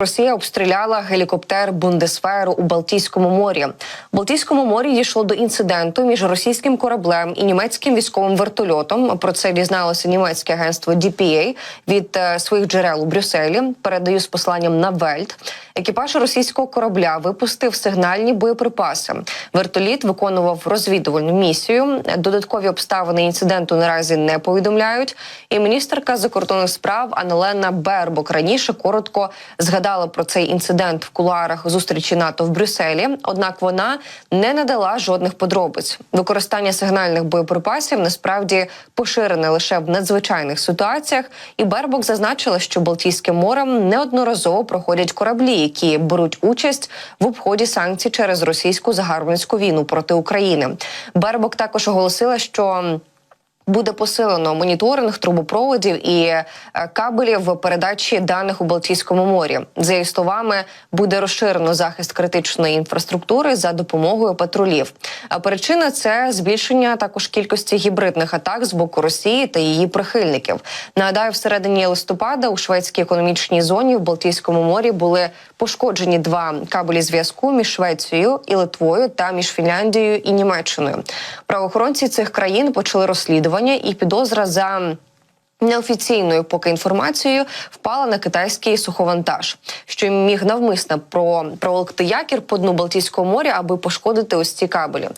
Росія обстріляла гелікоптер Бундесферу у Балтійському морі. В Балтійському морі дійшло до інциденту між російським кораблем і німецьким військовим вертольотом. Про це дізналося німецьке агентство DPA від е, своїх джерел у Брюсселі. Передаю з посланням на Вельт. Екіпаж російського корабля випустив сигнальні боєприпаси. Вертоліт виконував розвідувальну місію. Додаткові обставини інциденту наразі не повідомляють. І міністерка закордонних справ Анелена Бербок раніше коротко згадала про цей інцидент в кулуарах зустрічі НАТО в Брюсселі. Однак вона не надала жодних подробиць. Використання сигнальних боєприпасів насправді поширене лише в надзвичайних ситуаціях. І Бербок зазначила, що Балтійським морем неодноразово проходять кораблі, які беруть участь в обході санкцій через російську загарбницьку війну проти України. Бербок також оголосила, що Буде посилено моніторинг трубопроводів і е, кабелів передачі даних у Балтійському морі. За її словами, буде розширено захист критичної інфраструктури за допомогою патрулів. А причина це збільшення також кількості гібридних атак з боку Росії та її прихильників. Нагадаю, всередині листопада у шведській економічній зоні в Балтійському морі були пошкоджені два кабелі зв'язку між Швецією і Литвою та між Фінляндією і Німеччиною. Правоохоронці цих країн почали розслідування і підозра за. Неофіційною поки інформацією впала на китайський суховантаж, що міг навмисно про проволокти якір по дну Балтійського моря, аби пошкодити ось ці кабелі.